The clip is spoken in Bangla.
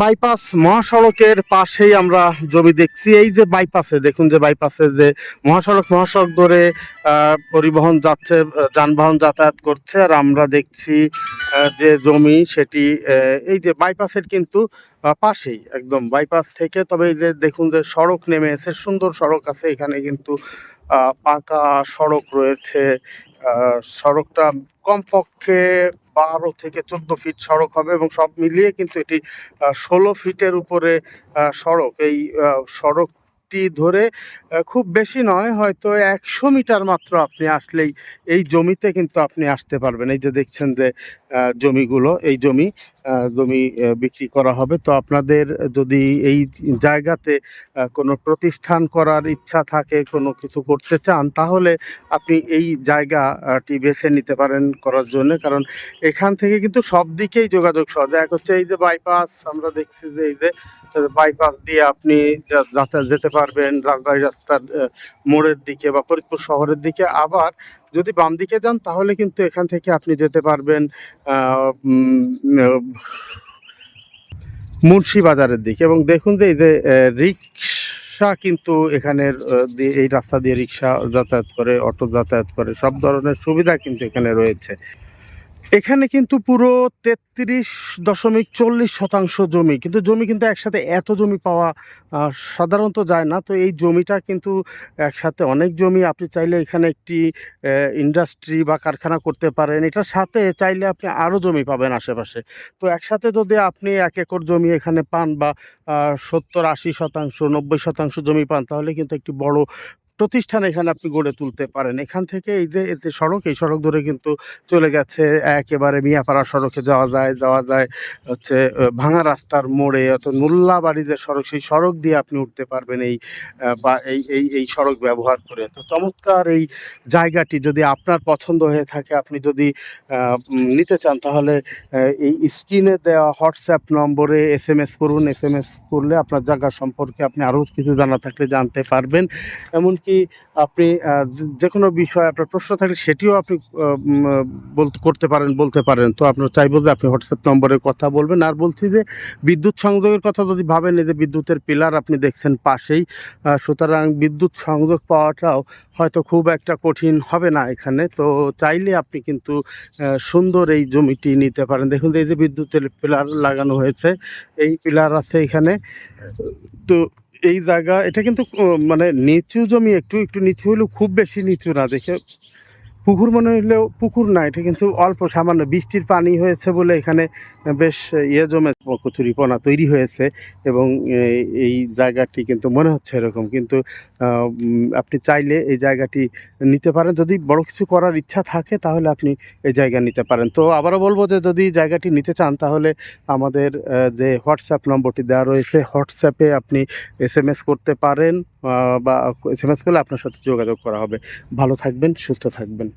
বাইপাস মহাসড়কের পাশেই আমরা জমি দেখছি। এই যে বাইপাসে দেখুন যে বাইপাসে যে মহাসড়ক মহাসড়ক ধরে পরিবহন যাচ্ছে যানবাহন যাতায়াত করছে। আর আমরা দেখছি যে জমি সেটি এই যে বাইপাসের কিন্তু পাশেই একদম বাইপাস থেকে। তবে এই যে দেখুন যে সড়ক নেমে এসে সুন্দর সড়ক আছে। এখানে কিন্তু পাকা সড়ক রয়েছে। সড়কটা কমপক্ষে বারো থেকে চোদ্দ ফিট সড়ক হবে এবং সব মিলিয়ে কিন্তু এটি ষোলো ফিটের উপরে সড়ক। এই সড়ক ধরে খুব বেশি নয়, হয়তো একশো মিটার মাত্র আপনি আসলেই এই জমিতে কিন্তু আপনি আসতে পারবেন। এই যে দেখছেন যে জমিগুলো, এই জমি জমি বিক্রি করা হবে। তো আপনাদের যদি এই জায়গাতে কোনো প্রতিষ্ঠান করার ইচ্ছা থাকে, কোনো কিছু করতে চান, তাহলে আপনি এই জায়গাটি বেছে নিতে পারেন করার জন্য। কারণ এখান থেকে কিন্তু সব দিকেই যোগাযোগ সহজ। এক হচ্ছে এই যে বাইপাস আমরা দেখছি যে এই যে বাইপাস দিয়ে আপনি যাতায়াত যেতে পারবেন, রাজবাড়ি রাস্তার মোড়ের দিকে বা ফরিদপুর শহরের দিকে। আবার যদি বাম দিকে যান, তাহলে কিন্তু এখান থেকে আপনি যেতে পারবেন মুন্সি বাজারের দিকে। এবং দেখুন যে এই যে রিক্সা কিন্তু এখানের এই রাস্তা দিয়ে রিক্সা যাতায়াত করে, অটো যাতায়াত করে, সব ধরনের সুবিধা কিন্তু এখানে রয়েছে। এখানে কিন্তু পুরো তেত্রিশ দশমিক চল্লিশ শতাংশ জমি, কিন্তু জমি কিন্তু একসাথে এত জমি পাওয়া সাধারণত যায় না। তো এই জমিটা কিন্তু একসাথে অনেক জমি আপনি চাইলে এখানে একটি ইন্ডাস্ট্রি বা কারখানা করতে পারেন। এটার সাথে চাইলে আপনি আরও জমি পাবেন আশেপাশে। তো একসাথে যদি আপনি এক একর জমি এখানে পান বা সত্তর আশি শতাংশ, নব্বই শতাংশ জমি পান, তাহলে কিন্তু একটি বড় প্রতিষ্ঠান এখানে আপনি গড়ে তুলতে পারেন। এখান থেকে এই যে এতে সড়ক, এই সড়ক ধরে কিন্তু চলে গেছে। একেবারে মিয়াপাড়া সড়কে যাওয়া যায় যাওয়া যায় হচ্ছে ভাঙা রাস্তার মোড়ে অত নুল্লাবাড়ি যে সড়ক, সেই সড়ক দিয়ে আপনি উঠতে পারবেন এই বা এই এই এই সড়ক ব্যবহার করে। তো চমৎকার এই জায়গাটি যদি আপনার পছন্দ হয়ে থাকে, আপনি যদি নিতে চান, তাহলে এই স্ক্রিনে দেওয়া হোয়াটসঅ্যাপ নম্বরে এস এম এস করুন। এস এম এস করলে আপনার জায়গা সম্পর্কে আপনি আরও কিছু জানা থাকলে জানতে পারবেন। এমনকি আপনি যে- কোনো বিষয়ে আপনার প্রশ্ন থাকলে সেটিও আপনি বলতে করতে পারেন, বলতে পারেন। তো আপনার চাইব যে আপনি হোয়াটসঅ্যাপ নম্বরে কথা বলবেন। আর বলছি যে, বিদ্যুৎ সংযোগের কথা যদি ভাবেন, এই যে বিদ্যুতের পিলার আপনি দেখছেন পাশেই সুতরাং বিদ্যুৎ সংযোগ পাওয়াটাও হয়তো খুব একটা কঠিন হবে না এখানে। তো চাইলে আপনি কিন্তু সুন্দর এই জমিটি নিতে পারেন। দেখুন এই যে বিদ্যুতের পিলার লাগানো হয়েছে, এই পিলার আছে এখানে। তো এই জায়গা, এটা কিন্তু মানে নিচু জমি, একটু একটু নিচু হলেও খুব বেশি নিচু না দেখে। পুকুর মনে হলেও পুকুর না, এটা কিন্তু অল্প সামান্য। বৃষ্টির পানি হয়েছে বলে এখানে বেশ ইয়ে জমে কচুরিপনা তৈরি হয়েছে এবং এই জায়গাটি কিন্তু মনে হচ্ছে এরকম। কিন্তু আপনি চাইলে এই জায়গাটি নিতে পারেন। যদি বড় কিছু করার ইচ্ছা থাকে তাহলে আপনি এই জায়গা নিতে পারেন। তো আবারও বলব যে যদি জায়গাটি নিতে চান তাহলে আমাদের যে হোয়াটসঅ্যাপ নম্বরটি দেওয়া রয়েছে, হোয়াটসঅ্যাপে আপনি এস করতে পারেন। বা এস এম এস করলে আপনার সাথে যোগাযোগ করা হবে। ভালো থাকবেন সুস্থ থাকবেন।